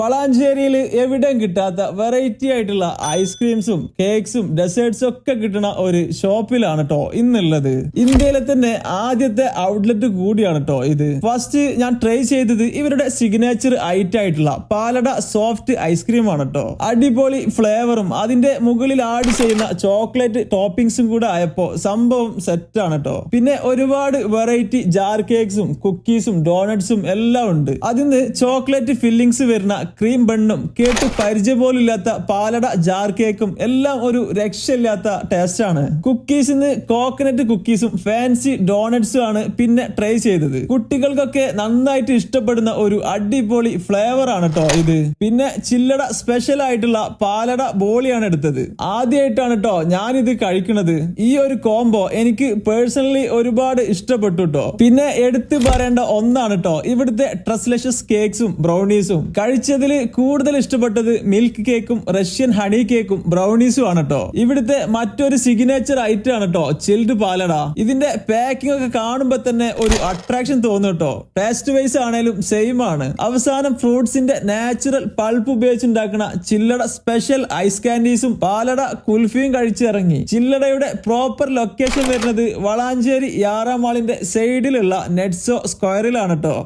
വളാഞ്ചേരിയിൽ എവിടെയും കിട്ടാത്ത വെറൈറ്റി ആയിട്ടുള്ള ഐസ്ക്രീംസും കേക്ക്സും ഡെസേർട്സും ഒക്കെ കിട്ടുന്ന ഒരു ഷോപ്പിലാണ് കേട്ടോ ഇന്നുള്ളത്. ഇന്ത്യയിലെ തന്നെ ആദ്യത്തെ ഔട്ട്ലെറ്റ് കൂടിയാണ് കേട്ടോ ഇത്. ഫസ്റ്റ് ഞാൻ ട്രൈ ചെയ്തത് ഇവരുടെ സിഗ്നേച്ചർ ഐറ്റം ആയിട്ടുള്ള പാലട സോഫ്റ്റ് ഐസ്ക്രീം ആണ് കേട്ടോ അടിപൊളി ഫ്ലേവറും അതിന്റെ മുകളിൽ ആഡ് ചെയ്യുന്ന ചോക്ലേറ്റ് ടോപ്പിംഗ്സും കൂടെ ആയപ്പോ സംഭവം സെറ്റ് ആണ് കേട്ടോ പിന്നെ ഒരുപാട് വെറൈറ്റി ജാർ കേക്ക്സും കുക്കീസും ഡോണട്സും എല്ലാം ഉണ്ട്. അതിന് ചോക്ലേറ്റ് ഫില്ലിങ്സ് വരുന്ന ക്രീം ബണ്ണും കേട്ട് പരിചയം പോലും ഇല്ലാത്ത പാലട ജാർ കേക്കും എല്ലാം ഒരു രക്ഷയില്ലാത്ത ടേസ്റ്റ് ആണ്. കോക്കനറ്റ് കോക്കനട്ട് കുക്കീസും ഫാൻസി ഡോണറ്റ്സും ആണ് പിന്നെ ട്രൈ ചെയ്തത്. കുട്ടികൾക്കൊക്കെ നന്നായിട്ട് ഇഷ്ടപ്പെടുന്ന ഒരു അടിപൊളി ഫ്ലേവർ ആണ് കേട്ടോ ഇത്. പിന്നെ ചില്ലട സ്പെഷ്യൽ ആയിട്ടുള്ള പാലട ബോളിയാണ് എടുത്തത്. ആദ്യമായിട്ടാണ് കേട്ടോ ഇത് കഴിക്കുന്നത്. ഈ ഒരു കോംബോ എനിക്ക് പേഴ്സണലി ഒരുപാട് ഇഷ്ടപ്പെട്ടു കേട്ടോ പിന്നെ എടുത്തു പറയേണ്ട ഒന്നാണ് കേട്ടോ ഇവിടുത്തെ ട്രസ്ലഷസ് കേക്ക്സും ബ്രൗണീസും കഴിച്ചതിൽ കൂടുതൽ ഇഷ്ടപ്പെട്ടത് മിൽക്ക് കേക്കും റഷ്യൻ ഹണി കേക്കും ബ്രൗണീസും ആണ് കേട്ടോ ഇവിടുത്തെ മറ്റൊരു സിഗ്നേച്ചർ ഐറ്റം ആണ് കേട്ടോ ചിൽഡ് പാലട. ഇതിന്റെ പാക്കിംഗ് ഒക്കെ കാണുമ്പോ തന്നെ ഒരു അട്രാക്ഷൻ തോന്നും കേട്ടോ ടേസ്റ്റ് വൈസ് ആണേലും സെയിം ആണ്. അവസാനം ഫ്രൂട്ട്സിന്റെ നാച്ചുറൽ പൾപ്പ് ഉപയോഗിച്ചുണ്ടാക്കുന്ന ചില്ലട സ്പെഷ്യൽ ഐസ് കാൻഡീസും പാലട കുൽഫിയും കഴിച്ചിറങ്ങി. ചില്ലടയുടെ പ്രോപ്പർ ലൊക്കേഷൻ വരുന്നത് വളാഞ്ചേരി യാറാമാളിന്റെ സൈഡിലുള്ള നെറ്റ്സോ സ്ക്വയറിലാണ് കേട്ടോ